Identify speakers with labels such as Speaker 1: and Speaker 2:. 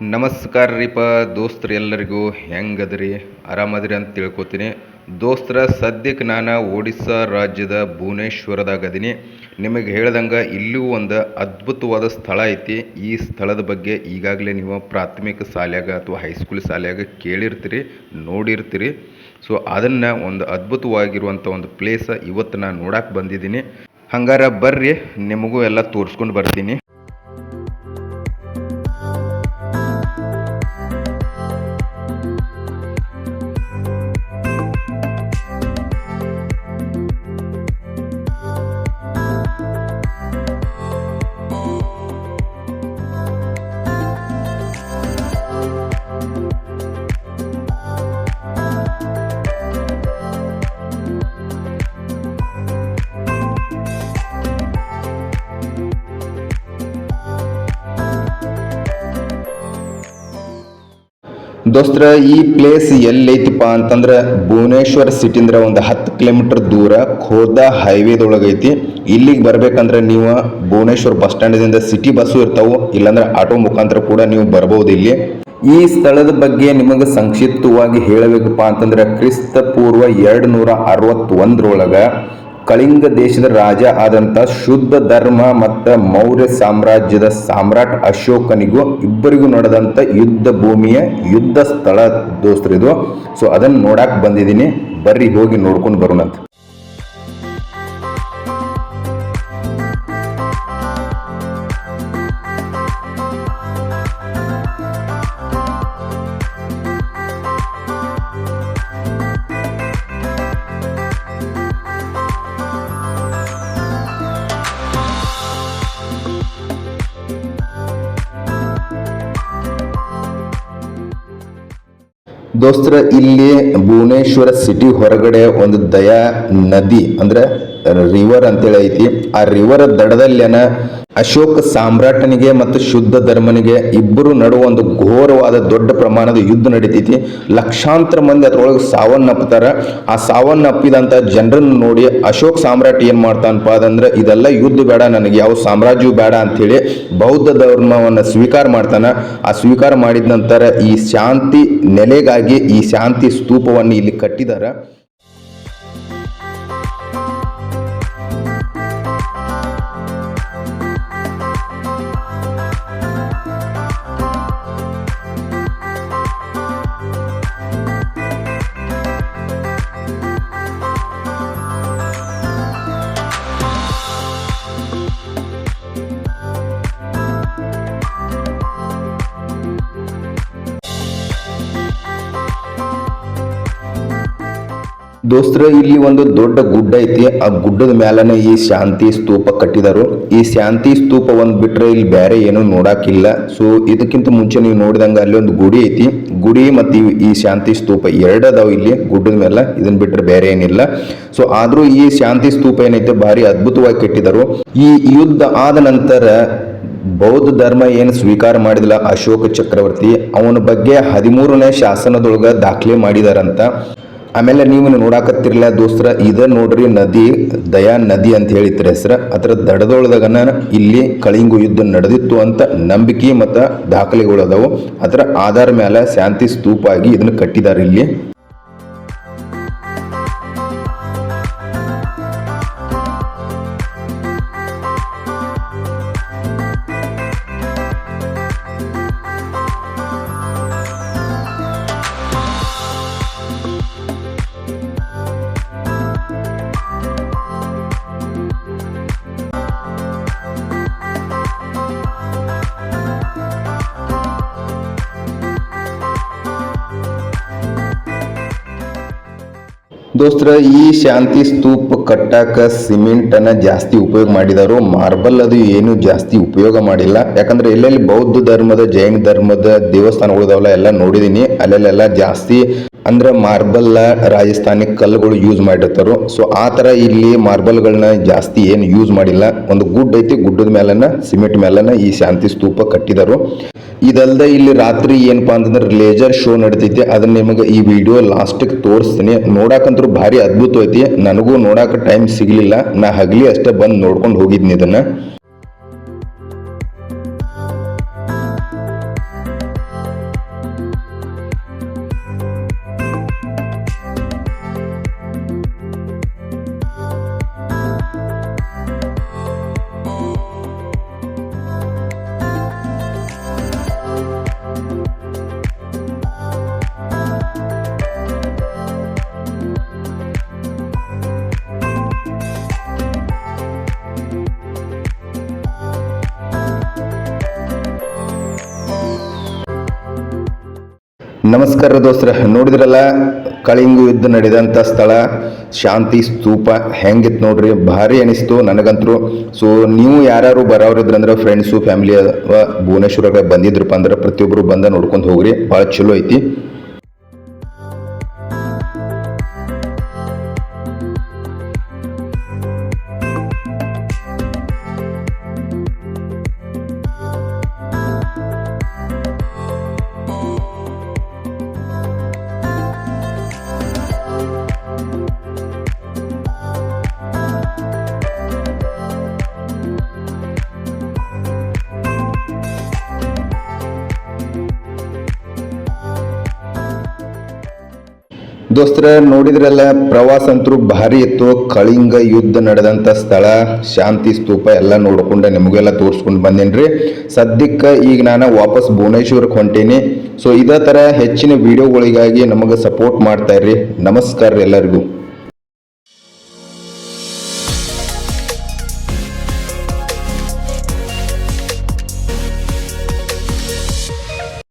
Speaker 1: ನಮಸ್ಕಾರ ರೀಪ ದೋಸ್ತ್ರು ಎಲ್ಲರಿಗೂ ಹೆಂಗದ್ರಿ? ಆರಾಮದ್ರಿ ಅಂತ ತಿಳ್ಕೊತೀನಿ. ದೋಸ್ತರ ಸದ್ಯಕ್ಕೆ ನಾನು ಒಡಿಸ್ಸಾ ರಾಜ್ಯದ ಭುವನೇಶ್ವರದಾಗ ಅದೀನಿ ನಿಮಗೆ ಹೇಳ್ದಂಗೆ ಇಲ್ಲೂ ಒಂದು ಅದ್ಭುತವಾದ ಸ್ಥಳ ಐತಿ. ಈ ಸ್ಥಳದ ಬಗ್ಗೆ ಈಗಾಗಲೇ ನೀವು ಪ್ರಾಥಮಿಕ ಶಾಲ್ಯಾಗ ಅಥವಾ ಹೈಸ್ಕೂಲ್ ಶಾಲ್ಯಾಗ ಕೇಳಿರ್ತೀರಿ, ನೋಡಿರ್ತೀರಿ. ಸೊ ಅದನ್ನು ಒಂದು ಅದ್ಭುತವಾಗಿರುವಂಥ ಒಂದು ಪ್ಲೇಸ ಇವತ್ತು ನಾನು ನೋಡಕ್ಕೆ ಬಂದಿದ್ದೀನಿ ಹಂಗಾರ ಬರ್ರಿ, ನಿಮಗೂ ಎಲ್ಲ ತೋರಿಸ್ಕೊಂಡು ಬರ್ತೀನಿ. ದೋಸ್ತ್ರ, ಈ ಪ್ಲೇಸ್ ಎಲ್ಲೈತಿಪ್ಪ ಅಂತಂದ್ರೆ ಭುವನೇಶ್ವರ ಸಿಟಿಂದ್ರ ಒಂದು ಹತ್ತು ಕಿಲೋಮೀಟರ್ ದೂರ ಖೋರ್ದಾ ಹೈವೇದೊಳಗೈತಿ ಇಲ್ಲಿಗೆ ಬರ್ಬೇಕಂದ್ರೆ ನೀವು ಭುವನೇಶ್ವರ ಬಸ್ ಸ್ಟ್ಯಾಂಡ್ದಿಂದ ಸಿಟಿ ಬಸ್ಸು ಇರ್ತಾವೆ, ಇಲ್ಲಾಂದ್ರೆ ಆಟೋ ಮುಖಾಂತರ ಕೂಡ ನೀವು ಬರ್ಬೋದು ಇಲ್ಲಿ. ಈ ಸ್ಥಳದ ಬಗ್ಗೆ ನಿಮಗೆ ಸಂಕ್ಷಿಪ್ತವಾಗಿ ಹೇಳಬೇಕಪ್ಪ ಅಂತಂದ್ರೆ ಕ್ರಿಸ್ತ ಪೂರ್ವ ಎರಡು ನೂರ ಅರವತ್ತೊಂದರೊಳಗ ಕಳಿಂಗ ದೇಶದ ರಾಜ ಆದಂತ ಶುದ್ಧ ಧರ್ಮ ಮತ್ತು ಮೌರ್ಯ ಸಾಮ್ರಾಜ್ಯದ ಸಾಮ್ರಾಟ್ ಅಶೋಕನಿಗೂ ಇಬ್ಬರಿಗೂ ನಡೆದಂತ ಯುದ್ಧ ಭೂಮಿಯ ಯುದ್ಧ ಸ್ಥಳ ದೋಸ್ತ್ರಿದು. ಸೊ ಅದನ್ನ ನೋಡಕ್ ಬಂದಿದ್ದೀನಿ. ಬರ್ರಿ, ಹೋಗಿ ನೋಡ್ಕೊಂಡು ಬರೋಣಂತ. ದೋಸ್ತರ ಇಲ್ಲಿ ಭುವನೇಶ್ವರ ಸಿಟಿ ಹೊರಗಡೆ ಒಂದು ದಯಾ ನದಿ ಅಂದ್ರೆ ರಿವರ್ ಅಂತೇಳಿ ಐತಿ. ಆ ರಿವರ್ ದಡದಲ್ಲೇನ ಅಶೋಕ ಸಾಮ್ರಾಟನಿಗೆ ಮತ್ತು ಶುದ್ಧ ಧರ್ಮನಿಗೆ ಇಬ್ಬರು ನಡುವ ಒಂದು ಘೋರವಾದ ದೊಡ್ಡ ಪ್ರಮಾಣದ ಯುದ್ಧ ನಡೀತೈತಿ. ಲಕ್ಷಾಂತರ ಮಂದಿ ಅದ್ರೊಳಗೆ ಸಾವನ್ನಪ್ಪತಾರ ಆ ಸಾವನ್ನಪ್ಪಿದಂತ ಜನರನ್ನು ನೋಡಿ ಅಶೋಕ್ ಸಾಮ್ರಾಟ್ ಏನ್ ಮಾಡ್ತಾನಪ್ಪ ಅದಂದ್ರೆ ಇದೆಲ್ಲ ಯುದ್ಧ ಬೇಡ, ನನಗೆ ಯಾವ ಸಾಮ್ರಾಜ್ಯವು ಬೇಡ ಅಂತೇಳಿ ಬೌದ್ಧ ಧರ್ಮವನ್ನು ಸ್ವೀಕಾರ ಮಾಡ್ತಾನ. ಆ ಸ್ವೀಕಾರ ಮಾಡಿದ ನಂತರ ಈ ಶಾಂತಿ ನೆಲೆಗಾಗಿ ಈ ಶಾಂತಿ ಸ್ತೂಪವನ್ನು ಇಲ್ಲಿ ಕಟ್ಟಿದಾರ. ದೋಸ್ತ್ರ, ಇಲ್ಲಿ ಒಂದು ದೊಡ್ಡ ಗುಡ್ಡ ಐತಿ. ಆ ಗುಡ್ಡದ ಮ್ಯಾಲನೆ ಈ ಶಾಂತಿ ಸ್ತೂಪ ಕಟ್ಟಿದರು. ಈ ಶಾಂತಿ ಸ್ತೂಪ ಒಂದ್ ಬಿಟ್ರೆ ಇಲ್ಲಿ ಬೇರೆ ಏನು ನೋಡಾಕಿಲ್ಲ. ಸೊ ಇದಕ್ಕಿಂತ ಮುಂಚೆ ನೀವು ನೋಡಿದಂಗ ಅಲ್ಲಿ ಒಂದು ಗುಡಿ ಐತಿ. ಗುಡಿ ಮತ್ತು ಈ- ಶಾಂತಿ ಸ್ತೂಪ ಎರಡದಾವು ಇಲ್ಲಿ. ಗುಡ್ಡದ ಮೇಲೆ ಇದನ್ನ ಬಿಟ್ರೆ ಬೇರೆ ಏನಿಲ್ಲ. ಸೊ ಆದರೂ ಈ ಶಾಂತಿ ಸ್ತೂಪ ಏನೈತೆ, ಭಾರಿ ಅದ್ಭುತವಾಗಿ ಕಟ್ಟಿದರು. ಈ ಯುದ್ಧ ಆದ ನಂತರ ಬೌದ್ಧ ಧರ್ಮ ಏನು ಸ್ವೀಕಾರ ಮಾಡಿದಿಲ್ಲ ಅಶೋಕ ಚಕ್ರವರ್ತಿ, ಅವನ ಬಗ್ಗೆ ಹದಿಮೂರನೇ ಶಾಸನದೊಳಗ ದಾಖಲೆ ಮಾಡಿದಾರಂತ. ಆಮೇಲೆ ನೀವು ನೋಡಾಕತ್ತಿರಲಿಲ್ಲ ದೋಸ್ತರ, ಇದ ನೋಡ್ರಿ ನದಿ, ದಯಾ ನದಿ ಅಂತ ಹೇಳಿತ್ರ ಹೆಸರ. ಅದರ ದಡದೊಳದಗನ ಇಲ್ಲಿ ಕಳಿಂಗು ಯುದ್ಧ ನಡೆದಿತ್ತು ಅಂತ ನಂಬಿಕೆ ಮತ್ತು ದಾಖಲೆಗಳು ಅದಾವು. ಅದರ ಆಧಾರ ಮೇಲೆ ಶಾಂತಿ ಸ್ತೂಪ ಆಗಿ ಇದನ್ನು ಕಟ್ಟಿದ್ದಾರೆ ಇಲ್ಲಿ. ದೋಸ್ತರ, ಈ ಶಾಂತಿ ಸ್ತೂಪ ಕಟ್ಟಾಕ ಸಿಮೆಂಟ್ ಅನ್ನ ಜಾಸ್ತಿ ಉಪಯೋಗ ಮಾಡಿದಾರು ಮಾರ್ಬಲ್ ಅದು ಏನು ಜಾಸ್ತಿ ಉಪಯೋಗ ಮಾಡಿಲ್ಲ. ಯಾಕಂದ್ರೆ ಎಲ್ಲೆಲ್ಲಿ ಬೌದ್ಧ ಧರ್ಮದ, ಜೈನ ಧರ್ಮದ ದೇವಸ್ಥಾನಗಳು ಇದಾವಲ್ಲ ಎಲ್ಲ ನೋಡಿದೀನಿ. ಅಲ್ಲೆಲ್ಲೆಲ್ಲ ಜಾಸ್ತಿ ಅಂದ್ರೆ ಮಾರ್ಬಲ್ ರಾಜಸ್ಥಾನಿ ಕಲ್ಲುಗಳು ಯೂಸ್ ಮಾಡಿರ್ತಾರೋ. ಸೊ ಆ ಥರ ಇಲ್ಲಿ ಮಾರ್ಬಲ್ಗಳನ್ನ ಜಾಸ್ತಿ ಏನು ಯೂಸ್ ಮಾಡಿಲ್ಲ. ಒಂದು ಗುಡ್ ಐತಿ, ಗುಡ್ಡದ ಮೇಲನ ಸಿಮೆಂಟ್ ಮೇಲನ ಈ ಶಾಂತಿ ಸ್ತೂಪ ಕಟ್ಟಿದರು. ಇದಲ್ದೆ ಇಲ್ಲಿ ರಾತ್ರಿ ಏನಪ್ಪಾ ಅಂತಂದ್ರೆ ಲೇಜರ್ ಶೋ ನಡೀತೈತಿ. ಅದನ್ನ ನಿಮಗೆ ಈ ವಿಡಿಯೋ ಲಾಸ್ಟಿಗೆ ತೋರಿಸ್ತೀನಿ. ನೋಡಾಕಂತೂ ಭಾರಿ ಅದ್ಭುತ ಐತಿ. ನನಗೂ ನೋಡಾಕ ಟೈಮ್ ಸಿಗ್ಲಿಲ್ಲ. ನಾ ಹಗಲಿ ಅಷ್ಟೇ ಬಂದು ನೋಡ್ಕೊಂಡು ಹೋಗಿದ್ನಿ ಇದನ್ನ. ನಮಸ್ಕಾರ ದೋಸ್ತರ, ನೋಡಿದ್ರಲ್ಲ? ಕಳಿಂಗು ಯುದ್ಧ ನಡೆದಂಥ ಸ್ಥಳ, ಶಾಂತಿ ಸ್ತೂಪ ಹೆಂಗಿತ್ತು ನೋಡ್ರಿ? ಭಾರಿ ಅನಿಸ್ತು ನನಗಂತರೂ. ಸೊ ನೀವು ಯಾರು ಬರೋರಿದ್ರಂದ್ರೆ ಫ್ರೆಂಡ್ಸು ಫ್ಯಾಮಿಲಿ ಭುವನೇಶ್ವರಕ್ಕೆ ಬಂದಿದ್ರಪ್ಪ ಅಂದ್ರೆ ಪ್ರತಿಯೊಬ್ಬರು ಬಂದ ನೋಡ್ಕೊಂಡು ಹೋಗ್ರಿ. ಭಾಳ ಚಲೋ ಐತಿ. ದೋಸ್ತರ, ನೋಡಿದ್ರಲ್ಲ ಪ್ರವಾಸ ಅಂತೂ ಭಾರಿ ಇತ್ತು. ಕಳಿಂಗ ಯುದ್ಧ ನಡೆದಂಥ ಸ್ಥಳ, ಶಾಂತಿ ಸ್ತೂಪ ಎಲ್ಲ ನೋಡ್ಕೊಂಡು, ನಿಮಗೆಲ್ಲ ತೋರಿಸ್ಕೊಂಡು ಬಂದೇನ್ರಿ. ಸದ್ಯಕ್ಕೆ ಈಗ ನಾನು ವಾಪಸ್ ಭುವನೇಶ್ವರಕ್ಕೆ ಹೊಂಟೇನಿ. ಸೊ ಇದೇ ಥರ ಹೆಚ್ಚಿನ ವಿಡಿಯೋಗಳಿಗಾಗಿ ನಮಗೆ ಸಪೋರ್ಟ್ ಮಾಡ್ತಾ ಇರ್ರಿ ನಮಸ್ಕಾರ ಎಲ್ಲರಿಗೂ.